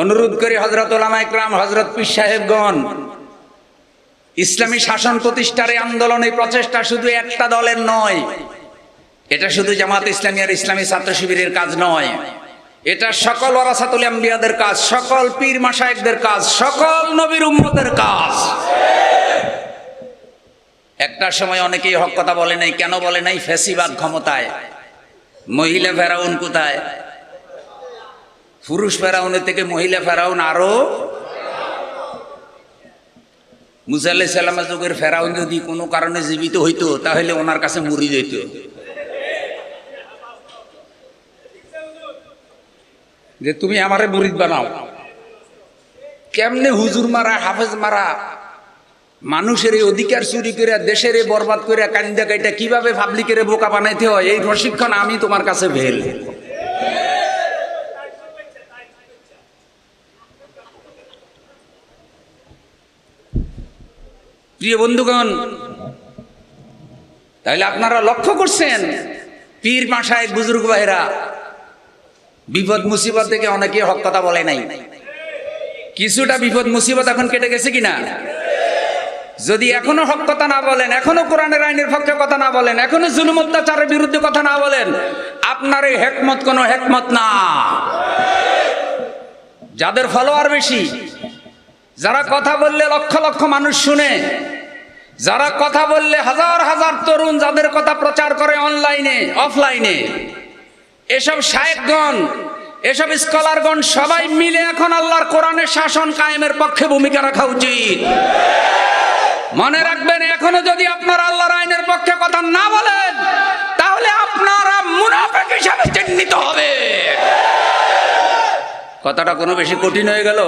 অনুরোধ করি হজরত ইকরাম হজরত পীর সাহেবগণ, ইসলামী শাসন প্রতিষ্ঠার এই আন্দোলন, এই প্রচেষ্টা শুধু একটা দলের নয়। এটা শুধু জামাত ইসলামী আর ইসলামী ছাত্র শিবিরের কাজ নয়। এটা সকল ওরাসাতুল আম্বিয়াদের কাজ, সকল পীর মাসায়েকদের কাজ, সকল নবীর উম্মতের কাজ। একটা সময় অনেকেই হক কথা বলে নাই, কেন বলে নাই? ফেসিবাদ ক্ষমতায়। মহিলা ফেরাউন কোথায়? পুরুষ ফেরাউনের থেকে মহিলা ফেরাউন আরও মুসা আল্লাহ যুগের ফেরাউন যদি কোনো কারণে জীবিত হইতো, তাহলে ওনার কাছে মুড়ি যেত যে তুমি আমারে মুরিদ বানাও। কেমনে হুজুর মারা, হাফেজ মারা, মানুষের এই অধিকার চুরি করে, দেশের বরবাদ করে, কান্দা কাইটা কীভাবে পাবলিকের বোকা বানাইতে হয়? এই প্রশিক্ষণ আমি তোমার কাছে ভেল। প্রিয় বন্ধুগণ, তাহলে আপনারা লক্ষ্য করছেন, পীর মাসায় বুজুর্গ ভাইরা বিপদ মুসিবত থেকে অনেকে হক কথা বলে নাই। কিছুটা বিপদ মুসিবত এখন কেটে গেছে কিনা? যদি এখনও হক কথা না বলেন, এখনও কোরআনের আইনের পক্ষে কথা না বলেন, এখনও জুলুম অত্যাচারের বিরুদ্ধে কথা না বলেন, আপনার এই হেকমত কোনো হেকমত না। যাদের ফলোয়ার বেশি যারা কথা বললে লক্ষ লক্ষ মানুষ শুনে, যারা কথা বললে হাজার হাজার তরুণ যাদের কথা প্রচার করে অনলাইনে, অফলাইনে, এসব শায়েকগণ, এসব স্কলারগণ সবাই মিলে এখন আল্লাহর কোরআনের শাসন কায়েমের পক্ষে ভূমিকা রাখা উচিত। মনে রাখবেন, এখনও যদি আপনারা আল্লাহর আইনের পক্ষে কথা না বলেন, তাহলে আপনারা মুনাফেক হিসাবে চিহ্নিত হবে। কথাটা কোনো বেশি কঠিন হয়ে গেল?